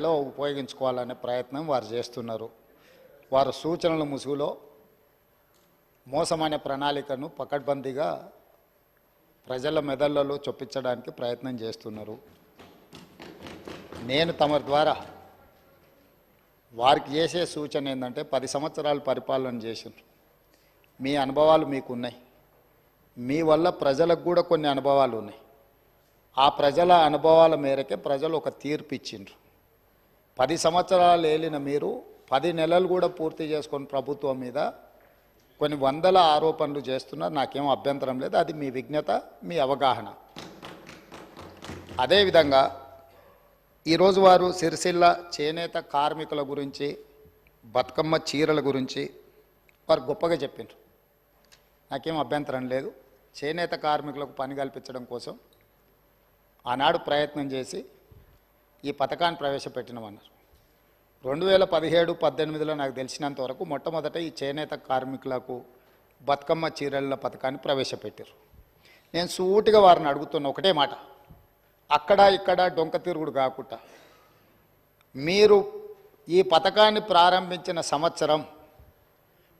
లో ఉపయోగించుకోవాలనే ప్రయత్నం వారు చేస్తున్నారు. వారు సూచనల ముసుగులో మోసమైన ప్రణాళికను పకడ్బందీగా ప్రజల మెదళ్ళలో చొప్పించడానికి ప్రయత్నం చేస్తున్నారు. నేను తమ ద్వారా వారికి చేసే సూచన ఏంటంటే పది సంవత్సరాలు పరిపాలన చేసిండ్రు. మీ అనుభవాలు మీకు ఉన్నాయి మీ వల్ల ప్రజలకు కూడా కొన్ని అనుభవాలు ఉన్నాయి. ఆ ప్రజల అనుభవాల మేరకే ప్రజలు ఒక తీర్పు ఇచ్చిండ్రు. పది సంవత్సరాలు ఏలిన మీరు పది నెలలు కూడా పూర్తి చేసుకొని ప్రభుత్వం మీద కొన్ని వందల ఆరోపణలు చేస్తున్నారు. నాకేం అభ్యంతరం లేదు. అది మీ విజ్ఞత మీ అవగాహన. అదేవిధంగా ఈరోజు వారు సిరిసిల్ల చేనేత కార్మికుల గురించి బతుకమ్మ చీరల గురించి వారు గొప్పగా చెప్పిండ్రు నాకేం అభ్యంతరం లేదు. చేనేత కార్మికులకు పని కల్పించడం కోసం ఆనాడు ప్రయత్నం చేసి ఈ పథకాన్ని ప్రవేశపెట్టినామన్నారు రెండు వేల పదిహేడు పద్దెనిమిదిలో నాకు తెలిసినంత వరకు మొట్టమొదట ఈ చేనేత కార్మికులకు బతుకమ్మ చీరల పథకాన్ని ప్రవేశపెట్టారు. నేను సూటిగా వారిని అడుగుతున్న ఒకటే మాట. అక్కడ ఇక్కడ డొంక తిరుగుడు కాకుండా మీరు ఈ పథకాన్ని ప్రారంభించిన సంవత్సరం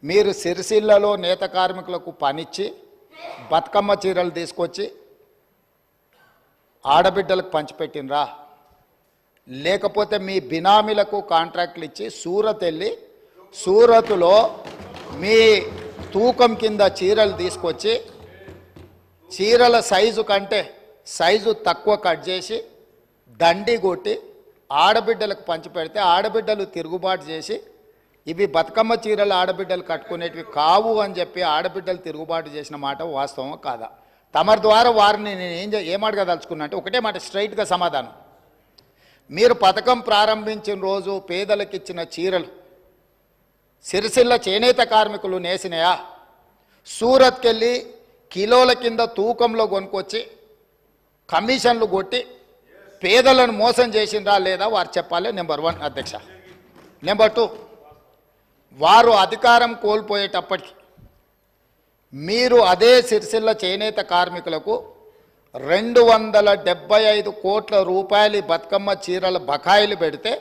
మీరు సిరిసిల్లలో నేత కార్మికులకు పనిచ్చి బతుకమ్మ చీరలు తీసుకొచ్చి ఆడబిడ్డలకు పంచిపెట్టినరా లేకపోతే మీ బినామీలకు కాంట్రాక్ట్లు ఇచ్చి సూరత్ వెళ్ళి సూరత్లో మీ తూకం కింద చీరలు తీసుకొచ్చి చీరల సైజు కంటే సైజు తక్కువ కట్ చేసి దండి కొట్టి ఆడబిడ్డలకు పంచిపెడితే ఆడబిడ్డలు తిరుగుబాటు చేసి ఇవి బతుకమ్మ చీరలు ఆడబిడ్డలు కట్టుకునేటివి కావు అని చెప్పి ఆడబిడ్డలు తిరుగుబాటు చేసిన మాట వాస్తవం కాదా? తమరి ద్వారా వారిని నేను ఏం చే- ఏం అడగదలుచుకున్నా అంటే ఒకటే మాట స్ట్రైట్గా సమాధానం. మీరు పథకం ప్రారంభించిన రోజు పేదలకు ఇచ్చిన చీరలు సిరిసిల్ల చేనేత కార్మికులు నేసినాయా? సూరత్కెళ్ళి కిలోల కింద తూకంలో కొనుక్కొచ్చి కమిషన్లు కొట్టి పేదలను మోసం చేసిందా లేదా వారు చెప్పాలి. నెంబర్ వన్ అధ్యక్ష. నెంబర్ టూ వారు అధికారం కోల్పోయేటప్పటికి మీరు అదే సిరిసిల్ల చేనేత కార్మికులకు రెండు వందల డెబ్బై ఐదు కోట్ల రూపాయలు బతుకమ్మ చీరల బకాయిలు పెడితే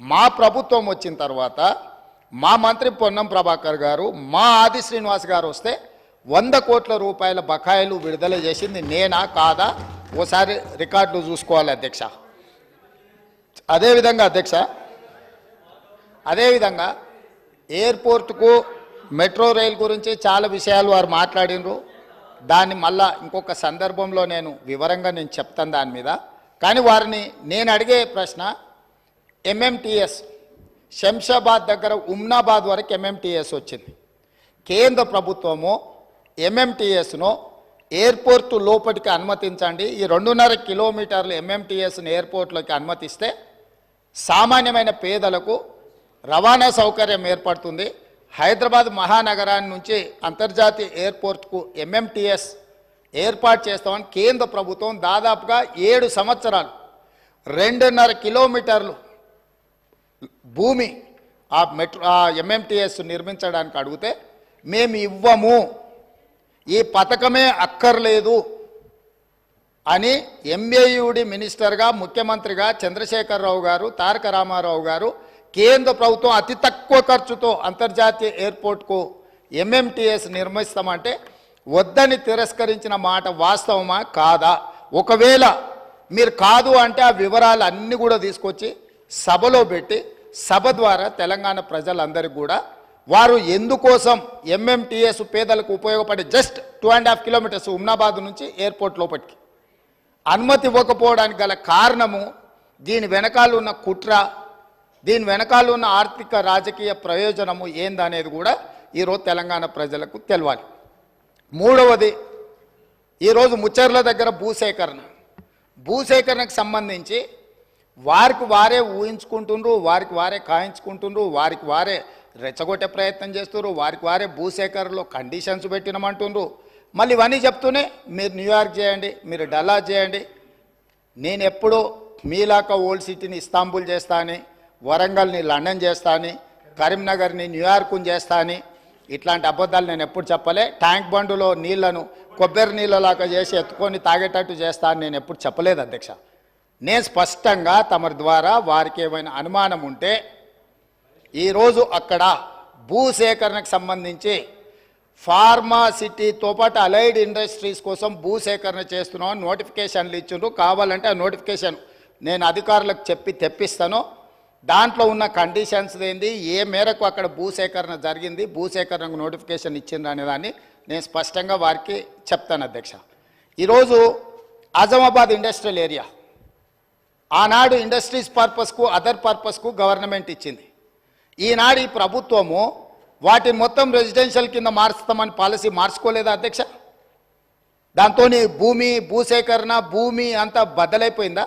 మా ప్రభుత్వం వచ్చిన తర్వాత మా మంత్రి పొన్నం ప్రభాకర్ గారు మా ఆది శ్రీనివాస్ గారు వస్తే వంద కోట్ల రూపాయల బకాయిలు విడుదల చేసింది నేనా కాదా? ఓసారి రికార్డులు చూసుకోవాలి అధ్యక్ష. అదేవిధంగా అధ్యక్ష అదేవిధంగా ఎయిర్పోర్ట్కు మెట్రో రైల్ గురించి చాలా విషయాలు వారు మాట్లాడినరు. దాన్ని మళ్ళా ఇంకొక సందర్భంలో నేను వివరంగా నేను చెప్తాను దాని మీద. కానీ వారిని నేను అడిగే ప్రశ్న ఎంఎంటీఎస్ శంషాబాద్ దగ్గర ఉమ్నాబాద్ వరకు ఎంఎంటీఎస్ వచ్చింది. కేంద్ర ప్రభుత్వము ఎంఎంటీఎస్ను ఎయిర్పోర్ట్ లోపలికి అనుమతించండి. ఈ రెండున్నర కిలోమీటర్లు ఎంఎంటీఎస్ను ఎయిర్పోర్ట్లోకి అనుమతిస్తే సామాన్యమైన పేదలకు రవాణా సౌకర్యం ఏర్పడుతుంది. హైదరాబాద్ మహానగరాన్ని నుంచి అంతర్జాతీయ ఎయిర్పోర్ట్కు ఎంఎంటీఎస్ ఏర్పాటు చేస్తామని కేంద్ర ప్రభుత్వం దాదాపుగా ఏడు సంవత్సరాలు రెండున్నర కిలోమీటర్లు భూమి ఆ మెట్రో ఆ ఎంఎంటీఎస్ నిర్మించడానికి అడిగితే మేము ఇవ్వము ఈ పథకమే అక్కర్లేదు అని ఎంఏయుడి మినిస్టర్గా ముఖ్యమంత్రిగా చంద్రశేఖరరావు గారు తారక రామారావు గారు కేంద్ర ప్రభుత్వం అతి తక్కువ ఖర్చుతో అంతర్జాతీయ ఎయిర్పోర్ట్కు ఎంఎంటీఎస్ నిర్మిస్తామంటే వద్దని తిరస్కరించిన మాట వాస్తవమా? కాదా? ఒకవేళ మీరు కాదు అంటే ఆ వివరాలు అన్నీ కూడా తీసుకొచ్చి సభలో పెట్టి సభ ద్వారా తెలంగాణ ప్రజలందరికీ కూడా వారు ఎందుకోసం ఎంఎంటీఎస్ పేదలకు ఉపయోగపడే just two and half kilometres Umnabad నుంచి ఎయిర్పోర్ట్ లోపలికి అనుమతి ఇవ్వకపోవడానికి గల కారణము దీని వెనకాల ఉన్న కుట్ర దీని వెనకాల ఉన్న ఆర్థిక రాజకీయ ప్రయోజనము ఏందనేది కూడా ఈరోజు తెలంగాణ ప్రజలకు తెలవాలి. మూడవది ఈరోజు ముచ్చర్ల దగ్గర భూసేకరణ. భూసేకరణకు సంబంధించి వారికి వారే ఊహించుకుంటుండ్రు వారికి వారే కాయించుకుంటుండ్రు వారికి వారే రెచ్చగొట్టే ప్రయత్నం చేస్తున్నారు వారికి వారే భూసేకరణలో కండిషన్స్ పెట్టినమంటుండ్రు. మళ్ళీ ఇవన్నీ చెప్తూనే మీరు న్యూయార్క్ చేయండి మీరు డల్లా చేయండి. నేను ఎప్పుడూ మీలాక ఓల్డ్ సిటీని ఇస్తాంబుల్ చేస్తా అని వరంగల్ని లండన్ చేస్తా అని కరీంనగర్ని న్యూయార్క్ని చేస్తా అని ఇట్లాంటి అబద్ధాలు నేను ఎప్పుడు చెప్పలే. ట్యాంక్ బండులో నీళ్ళను కొబ్బరి నీళ్ళలాగా చేసి ఎత్తుకొని తాగేటట్టు చేస్తా అని నేను ఎప్పుడు చెప్పలేదు అధ్యక్ష. నేను స్పష్టంగా తమరి ద్వారా వారికి ఏమైనా అనుమానం ఉంటే ఈరోజు అక్కడ భూసేకరణకు సంబంధించి ఫార్మాసిటీతో పాటు అలైడ్ ఇండస్ట్రీస్ కోసం భూసేకరణ చేస్తున్నాం నోటిఫికేషన్లు ఇచ్చిండ్రు. కావాలంటే ఆ నోటిఫికేషన్ నేను అధికారులకు చెప్పి తెప్పిస్తాను. దాంట్లో ఉన్న కండిషన్స్ ఏంది? ఏ మేరకు అక్కడ భూసేకరణ జరిగింది? భూసేకరణకు నోటిఫికేషన్ ఇచ్చిండ్రు అనేదాన్ని నేను స్పష్టంగా వారికి చెప్తాను అధ్యక్ష. ఈరోజు ఆజమాబాద్ ఇండస్ట్రియల్ ఏరియా ఆనాడు ఇండస్ట్రీస్ పర్పస్కు అదర్ పర్పస్కు గవర్నమెంట్ ఇచ్చింది. ఈనాడు ఈ ప్రభుత్వము వాటిని మొత్తం రెసిడెన్షియల్ కింద మార్చుతామని పాలసీ మార్చుకోలేదా అధ్యక్ష? దాంతో భూమి భూసేకరణ భూమి అంతా బద్దలైపోయిందా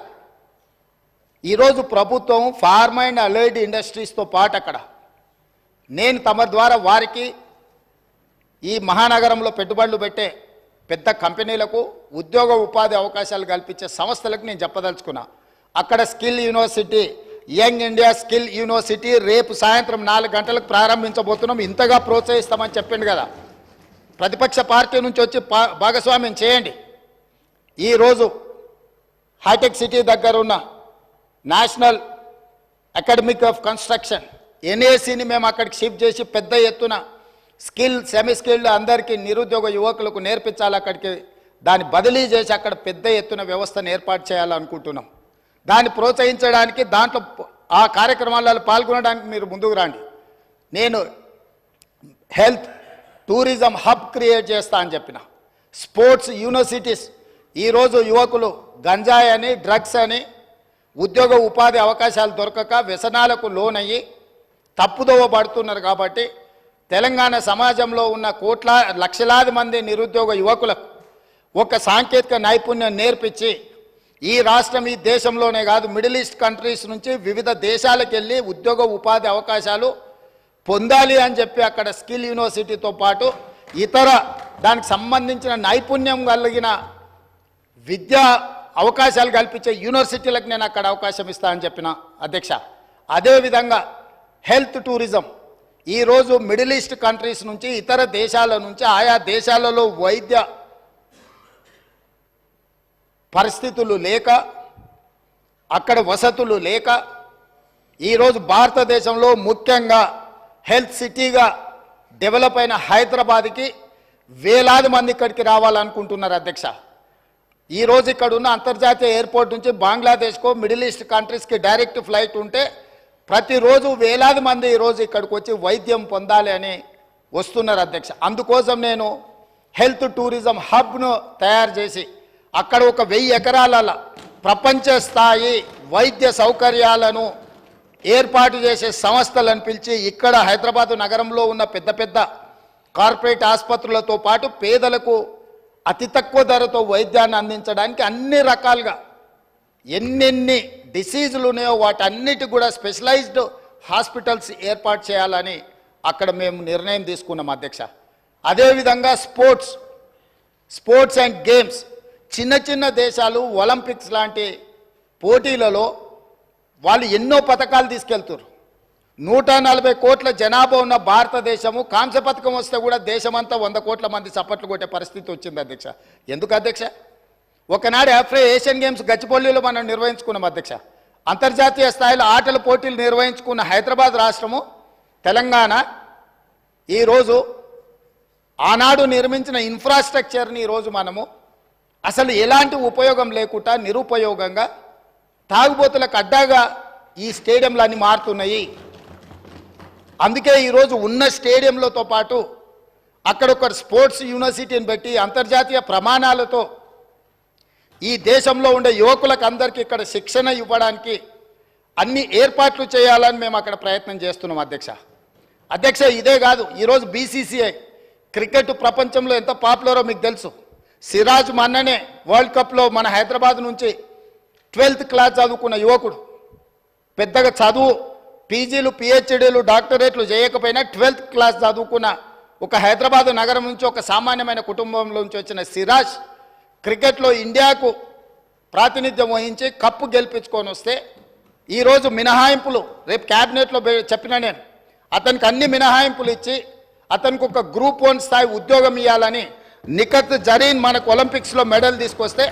ఈరోజు ప్రభుత్వం ఫార్మ్ అండ్ అలైడ్ ఇండస్ట్రీస్తో పాటు అక్కడ నేను తమ ద్వారా వారికి ఈ మహానగరంలో పెట్టుబడులు పెట్టే పెద్ద కంపెనీలకు ఉద్యోగ ఉపాధి అవకాశాలు కల్పించే సంస్థలకు నేను చెప్పదలుచుకున్నా. అక్కడ skill university young India skill university రేపు సాయంత్రం నాలుగు గంటలకు ప్రారంభించబోతున్నాం. ఇంతగా ప్రోత్సహిస్తామని చెప్పిండు కదా. ప్రతిపక్ష పార్టీ నుంచి వచ్చి పా- భాగస్వామ్యం చేయండి. ఈరోజు హైటెక్ సిటీ దగ్గర ఉన్న నేషనల్ అకాడమిక్ ఆఫ్ కన్స్ట్రక్షన్ ఎన్ఏసీని మేము అక్కడికి షిఫ్ట్ చేసి పెద్ద ఎత్తున స్కిల్ సెమీ స్కిల్డ్ అందరికీ నిరుద్యోగ యువకులకు నేర్పించాలి అక్కడికి. దాన్ని బదిలీ చేసి అక్కడ పెద్ద ఎత్తున వ్యవస్థను ఏర్పాటు చేయాలనుకుంటున్నాం. దాన్ని ప్రోత్సహించడానికి దాంట్లో ఆ కార్యక్రమాలలో పాల్గొనడానికి మీరు ముందుకు రండి. నేను హెల్త్ టూరిజం హబ్ క్రియేట్ చేస్తా అని చెప్పిన. స్పోర్ట్స్ యూనివర్సిటీస్ ఈరోజు యువకులు గంజాయి అని డ్రగ్స్ అని ఉద్యోగ ఉపాధి అవకాశాలు దొరకక వ్యసనాలకు లోనయ్యి తప్పుదోవ పడుతున్నారు కాబట్టి తెలంగాణ సమాజంలో ఉన్న కోట్ల లక్షలాది మంది నిరుద్యోగ యువకులకు ఒక సాంకేతిక నైపుణ్యం నేర్పించి ఈ రాష్ట్రం ఈ దేశంలోనే కాదు మిడిల్ ఈస్ట్ కంట్రీస్ నుంచి వివిధ దేశాలకు వెళ్ళి ఉద్యోగ ఉపాధి అవకాశాలు పొందాలి అని చెప్పి అక్కడ స్కిల్ యూనివర్సిటీతో పాటు ఇతర దానికి సంబంధించిన నైపుణ్యం కలిగిన విద్యా అవకాశాలు కల్పించే యూనివర్సిటీలకు నేను అక్కడ అవకాశం ఇస్తా అని చెప్పిన అధ్యక్ష. అదేవిధంగా హెల్త్ టూరిజం. ఈరోజు మిడిల్ ఈస్ట్ కంట్రీస్ నుంచి ఇతర దేశాల నుంచి ఆయా దేశాలలో వైద్య పరిస్థితులు లేక అక్కడ వసతులు లేక ఈరోజు భారతదేశంలో ముఖ్యంగా హెల్త్ సిటీగా డెవలప్ అయిన హైదరాబాద్కి వేలాది మంది ఇక్కడికి రావాలనుకుంటున్నారు అధ్యక్ష. ఈరోజు ఇక్కడ ఉన్న అంతర్జాతీయ ఎయిర్పోర్ట్ నుంచి బంగ్లాదేశ్కో మిడిల్ ఈస్ట్ కంట్రీస్కి డైరెక్ట్ ఫ్లైట్ ఉంటే ప్రతిరోజు వేలాది మంది ఈరోజు ఇక్కడికి వచ్చి వైద్యం పొందాలి అని వస్తున్నారు అధ్యక్ష. అందుకోసం నేను హెల్త్ టూరిజం హబ్ను తయారు చేసి అక్కడ ఒక వెయ్యి ఎకరాల ప్రపంచ స్థాయి వైద్య సౌకర్యాలను ఏర్పాటు చేసే సంస్థలను పిలిచి ఇక్కడ హైదరాబాదు నగరంలో ఉన్న పెద్ద పెద్ద కార్పొరేట్ ఆసుపత్రులతో పాటు పేదలకు అతి తక్కువ ధరతో వైద్యాన్ని అందించడానికి అన్ని రకాలుగా ఎన్నెన్ని డిసీజులు ఉన్నాయో వాటన్నిటి కూడా స్పెషలైజ్డ్ హాస్పిటల్స్ ఏర్పాటు చేయాలని అక్కడ మేము నిర్ణయం తీసుకున్నాం అధ్యక్ష. అదేవిధంగా స్పోర్ట్స్ స్పోర్ట్స్ అండ్ గేమ్స్ చిన్న చిన్న దేశాలు ఒలింపిక్స్ లాంటి పోటీలలో వాళ్ళు ఎన్నో పథకాలు తీసుకెళ్తారు నూట నలభై కోట్ల జనాభా ఉన్న భారతదేశము కాంస్య పథకం వస్తే కూడా దేశమంతా వంద కోట్ల మంది చప్పట్లు కొట్టే పరిస్థితి వచ్చింది అధ్యక్ష. ఎందుకు అధ్యక్ష? ఒకనాడు ఆఫ్రే ఏషియన్ గేమ్స్ గచ్చిపల్లిలో మనం నిర్వహించుకున్నాం అధ్యక్ష. అంతర్జాతీయ స్థాయిలో ఆటల పోటీలు నిర్వహించుకున్న హైదరాబాద్ రాష్ట్రము తెలంగాణ ఈరోజు ఆనాడు నిర్మించిన ఇన్ఫ్రాస్ట్రక్చర్ని ఈరోజు మనము అసలు ఎలాంటి ఉపయోగం లేకుండా నిరుపయోగంగా తాగుబోతులకు అడ్డాగా ఈ స్టేడియంలన్నీ మారుతున్నాయి. అందుకే ఈరోజు ఉన్న స్టేడియంలతో పాటు అక్కడ ఒక స్పోర్ట్స్ యూనివర్సిటీని పెట్టి అంతర్జాతీయ ప్రమాణాలతో ఈ దేశంలో ఉండే యువకులకు అందరికీ ఇక్కడ శిక్షణ ఇవ్వడానికి అన్ని ఏర్పాట్లు చేయాలని మేము అక్కడ ప్రయత్నం చేస్తున్నాం అధ్యక్ష. అధ్యక్ష ఇదే కాదు ఈరోజు బీసీసీఐ క్రికెట్ ప్రపంచంలో ఎంత పాపులరో మీకు తెలుసు. సిరాజ్ మన్ననే వరల్డ్ కప్లో మన హైదరాబాద్ నుంచి ట్వెల్త్ క్లాస్ చదువుకున్న యువకుడు. పెద్దగా చదువు పీజీలు పిహెచ్డీలు డాక్టరేట్లు చేయకపోయినా ట్వెల్త్ క్లాస్ చదువుకున్న ఒక హైదరాబాద్ నగరం నుంచి ఒక సామాన్యమైన కుటుంబంలో నుంచి వచ్చిన సిరాజ్ క్రికెట్లో ఇండియాకు ప్రాతినిధ్యం వహించి కప్పు గెలిపించుకొని వస్తే ఈరోజు మినహాయింపులు రేపు క్యాబినెట్లో చెప్పిన నేను అతనికి అన్ని మినహాయింపులు ఇచ్చి అతనికి ఒక గ్రూప్ వన్ స్థాయి ఉద్యోగం ఇవ్వాలని నిఖత్ జరీన్ మనకు ఒలింపిక్స్లో మెడల్ తీసుకొస్తే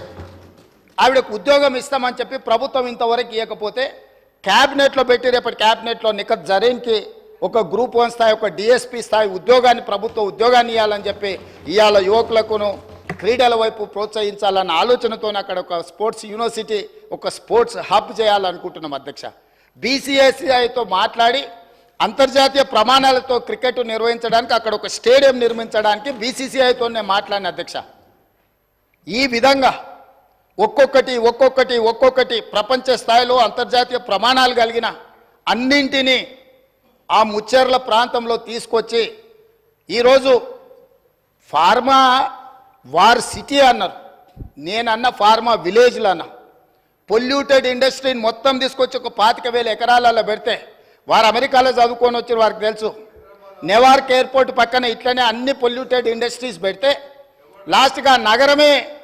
ఆవిడకు ఉద్యోగం ఇస్తామని చెప్పి ప్రభుత్వం ఇంతవరకు ఇవ్వకపోతే క్యాబినెట్లో పెట్టి రేపటి క్యాబినెట్లో నిఖత్ జరీన్కి ఒక గ్రూప్ వన్ స్థాయి ఒక డిఎస్పి స్థాయి ఉద్యోగాన్ని ప్రభుత్వ ఉద్యోగాన్ని ఇవ్వాలని చెప్పి ఇవాళ యువకులకును క్రీడల వైపు ప్రోత్సహించాలన్న ఆలోచనతో అక్కడ ఒక స్పోర్ట్స్ యూనివర్సిటీ ఒక స్పోర్ట్స్ హబ్ చేయాలనుకుంటున్నాం అధ్యక్ష. బీసీఎస్సీఐతో మాట్లాడి అంతర్జాతీయ ప్రమాణాలతో క్రికెట్ నిర్వహించడానికి అక్కడ ఒక స్టేడియం నిర్మించడానికి బీసీసీఐతో నేను మాట్లాడిన అధ్యక్ష. ఈ విధంగా ఒక్కొక్కటి ఒక్కొక్కటి ఒక్కొక్కటి ప్రపంచ స్థాయిలో అంతర్జాతీయ ప్రమాణాలు కలిగిన అన్నింటినీ ఆ ముచ్చెర్ల ప్రాంతంలో తీసుకొచ్చి ఈరోజు ఫార్మా వార్ సిటీ అన్నారు. నేనన్న ఫార్మా విలేజ్లు అన్న. పొల్యూటెడ్ ఇండస్ట్రీని మొత్తం తీసుకొచ్చి ఒక పాతిక వేల ఎకరాలలో పెడితే వారు అమెరికాలో చదువుకొని వచ్చిన వారికి తెలుసు. నెవార్క్ ఎయిర్పోర్ట్ పక్కన ఇట్లనే అన్ని పొల్యూటెడ్ ఇండస్ట్రీస్ పెడితే లాస్ట్గా నగరమే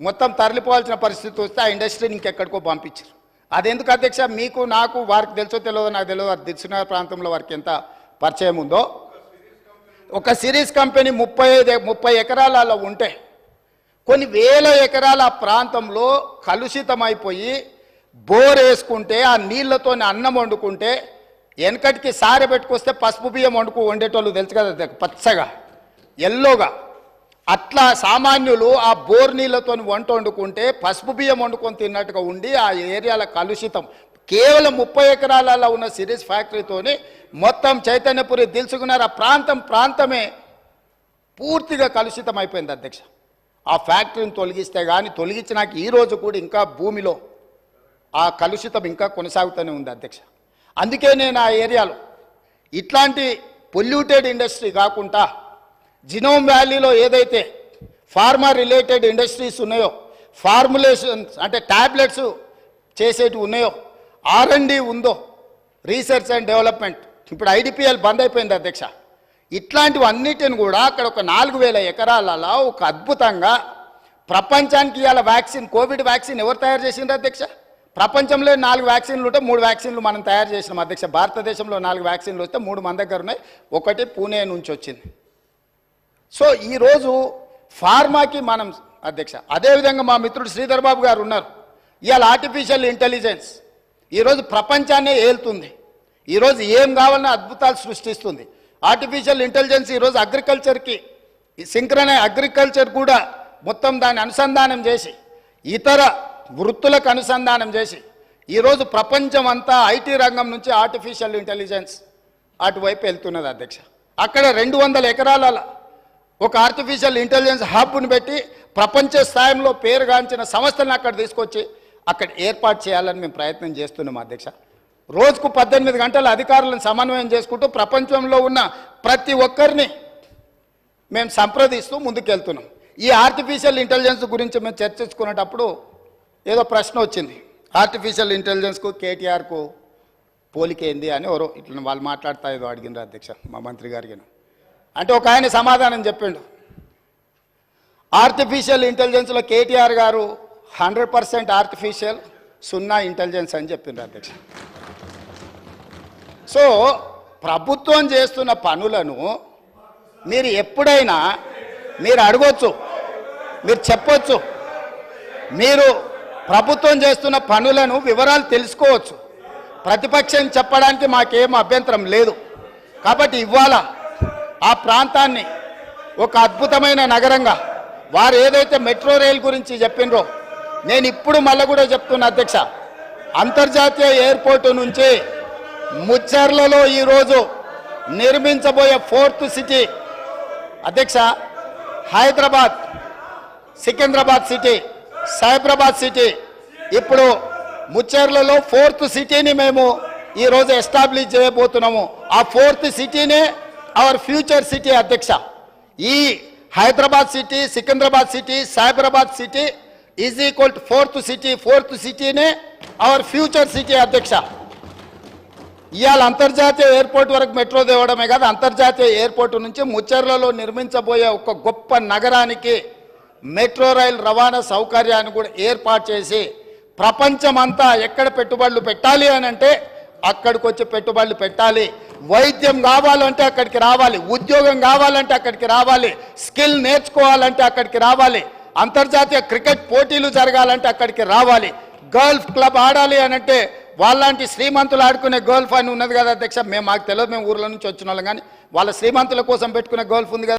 మొత్తం తరలిపోవాల్సిన పరిస్థితి వస్తే ఆ ఇండస్ట్రీని ఇంకెక్కడికో పంపించారు. అదెందుకు అధ్యక్ష? మీకు నాకు వారికి తెలుసో తెలియదో నాకు తెలియదు వారు దిల్సునగర్ ప్రాంతంలో వారికి ఎంత పరిచయం ఉందో. ఒక సిరీస్ కంపెనీ ముప్పై ఐదు ముప్పై ఎకరాలలో ఉంటే కొన్ని వేల ఎకరాల ఆ ప్రాంతంలో కలుషితమైపోయి బోర్ వేసుకుంటే ఆ నీళ్ళతో అన్నం వండుకుంటే వెనకటికి సారె పెట్టుకొస్తే పసుపు బియ్యం వండుకు వండేటోళ్ళు తెలుసు కదా పచ్చగా ఎల్లోగా. అట్లా సామాన్యులు ఆ బోర్ నీళ్ళతో వంట వండుకుంటే పసుపు బియ్యం వండుకొని తిన్నట్టుగా ఉండి ఆ ఏరియాల కలుషితం. కేవలం ముప్పై ఎకరాలలో ఉన్న సిరీస్ ఫ్యాక్టరీతోని మొత్తం చైతన్యపురి దిల్చుకున్నారు ఆ ప్రాంతం ప్రాంతమే పూర్తిగా కలుషితం అయిపోయింది అధ్యక్ష. ఆ ఫ్యాక్టరీని తొలగిస్తే కానీ తొలగించినాక ఈరోజు కూడా ఇంకా భూమిలో ఆ కలుషితం ఇంకా కొనసాగుతూనే ఉంది అధ్యక్ష. అందుకే నేను ఆ ఏరియాలో ఇట్లాంటి పొల్యూటెడ్ ఇండస్ట్రీ కాకుండా జినోమ్ వ్యాలీలో ఏదైతే ఫార్మా రిలేటెడ్ ఇండస్ట్రీస్ ఉన్నాయో ఫార్ములేషన్స్ అంటే ట్యాబ్లెట్స్ చేసేటివి ఉన్నాయో ఆర్ఎండి ఉందో రీసెర్చ్ అండ్ డెవలప్మెంట్. ఇప్పుడు ఐడిపిఎల్ బంద్ అయిపోయింది అధ్యక్ష. ఇట్లాంటివన్నిటిని కూడా అక్కడ ఒక నాలుగు వేల ఎకరాలలో ఒక అద్భుతంగా ప్రపంచానికి ఇవాళ వ్యాక్సిన్ కోవిడ్ వ్యాక్సిన్ ఎవరు తయారు చేసిండ్రు అధ్యక్ష? ప్రపంచంలో నాలుగు వ్యాక్సిన్లు ఉంటే మూడు వ్యాక్సిన్లు మనం తయారు చేసినాం అధ్యక్ష. భారతదేశంలో నాలుగు వ్యాక్సిన్లు వస్తే మూడు మన దగ్గర ఉన్నాయి. ఒకటి పూణే నుంచి వచ్చింది. సో ఈరోజు ఫార్మాకి మనం అధ్యక్ష అదేవిధంగా మా మిత్రుడు శ్రీధర్ బాబు గారు ఉన్నారు. ఇవాళ ఆర్టిఫిషియల్ ఇంటెలిజెన్స్ ఈరోజు ప్రపంచాన్నే ఏలుతుంది. ఈరోజు ఏం కావాలన్నా అద్భుతాలు సృష్టిస్తుంది. ఆర్టిఫిషియల్ ఇంటెలిజెన్స్ ఈరోజు అగ్రికల్చర్కి సింక్రన అగ్రికల్చర్ కూడా మొత్తం దాన్ని అనుసంధానం చేసి ఇతర వృత్తులకు అనుసంధానం చేసి ఈరోజు ప్రపంచం అంతా ఐటీ రంగం నుంచి ఆర్టిఫిషియల్ ఇంటెలిజెన్స్ అటువైపు వెళ్తున్నది అధ్యక్ష. అక్కడ రెండు వందల ఎకరాల ఒక ఆర్టిఫిషియల్ ఇంటెలిజెన్స్ హబ్ను పెట్టి ప్రపంచ స్థాయిలో పేరుగాంచిన సంస్థలను అక్కడ తీసుకొచ్చి అక్కడ ఏర్పాటు చేయాలని మేము ప్రయత్నం చేస్తున్నాం అధ్యక్ష. రోజుకు పద్దెనిమిది గంటల అధికారులను సమన్వయం చేసుకుంటూ ప్రపంచంలో ఉన్న ప్రతి ఒక్కరిని మేము సంప్రదిస్తూ ముందుకెళ్తున్నాం. ఈ ఆర్టిఫిషియల్ ఇంటెలిజెన్స్ గురించి మేము చర్చించుకునేటప్పుడు ఏదో ప్రశ్న వచ్చింది. ఆర్టిఫిషియల్ ఇంటెలిజెన్స్కు కేటీఆర్కు పోలికేంది అని ఎవరో ఇట్లా వాళ్ళు మాట్లాడతా ఏదో అడిగినారు అధ్యక్ష మా మంత్రి గారికి. అంటే ఒక ఆయన సమాధానం చెప్పిండు. Artificial ఇంటెలిజెన్స్లో KTR garu hundred percent artificial సున్నా ఇంటెలిజెన్స్ అని చెప్పిండు అధ్యక్ష. సో ప్రభుత్వం చేస్తున్న పనులను మీరు ఎప్పుడైనా మీరు అడగొచ్చు మీరు చెప్పొచ్చు. మీరు ప్రభుత్వం చేస్తున్న పనులను వివరాలు తెలుసుకోవచ్చు. ప్రతిపక్షం చెప్పడానికి మాకేం అభ్యంతరం లేదు. కాబట్టి ఇవాళ ఆ ప్రాంతాన్ని ఒక అద్భుతమైన నగరంగా వారు ఏదైతే మెట్రో రైల్ గురించి చెప్పినరో నేను ఇప్పుడు మళ్ళీ కూడా చెప్తున్నా అధ్యక్ష. అంతర్జాతీయ ఎయిర్పోర్టు నుంచి ముచ్చర్లలో ఈరోజు నిర్మించబోయే ఫోర్త్ సిటీ అధ్యక్ష హైదరాబాద్ సికింద్రాబాద్ సిటీ సైబరాబాద్ సిటీ. ఇప్పుడు ముచ్చేర్లలో ఫోర్త్ సిటీని మేము ఈరోజు ఎస్టాబ్లిష్ చేయబోతున్నాము. ఆ ఫోర్త్ సిటీనే అవర్ ఫ్యూచర్ సిటీ అధ్యక్ష ఈ Hyderabad city Secunderabad city Cyberabad city is equal to fourth city fourth సిటీనే అవర్ ఫ్యూచర్ సిటీ అధ్యక్ష ఇవాళ అంతర్జాతీయ ఎయిర్పోర్ట్ వరకు మెట్రో తేవడమే కాదు అంతర్జాతీయ ఎయిర్పోర్ట్ నుంచి ముచ్చర్లలో నిర్మించబోయే ఒక గొప్ప నగరానికి మెట్రో రైల్ రవాణా సౌకర్యాన్ని కూడా ఏర్పాటు చేసి ప్రపంచమంతా ఎక్కడ పెట్టుబడులు పెట్టాలి అని అంటే అక్కడికి వచ్చి పెట్టుబడులు పెట్టాలి. వైద్యం కావాలంటే అక్కడికి రావాలి ఉద్యోగం కావాలంటే అక్కడికి రావాలి స్కిల్ నేర్చుకోవాలంటే అక్కడికి రావాలి అంతర్జాతీయ క్రికెట్ పోటీలు జరగాలంటే అక్కడికి రావాలి. గల్ఫ్ క్లబ్ ఆడాలి అని అంటే వాళ్ళంటి శ్రీమంతులు ఆడుకునే గోల్ఫ్ అని ఉన్నది కదా అధ్యక్ష మేము మాకు తెలియదు మేము ఊర్ల నుంచి వచ్చిన వాళ్ళం కానీ వాళ్ళ శ్రీమంతుల కోసం పెట్టుకునే గోల్ఫ్ ఉంది కదా.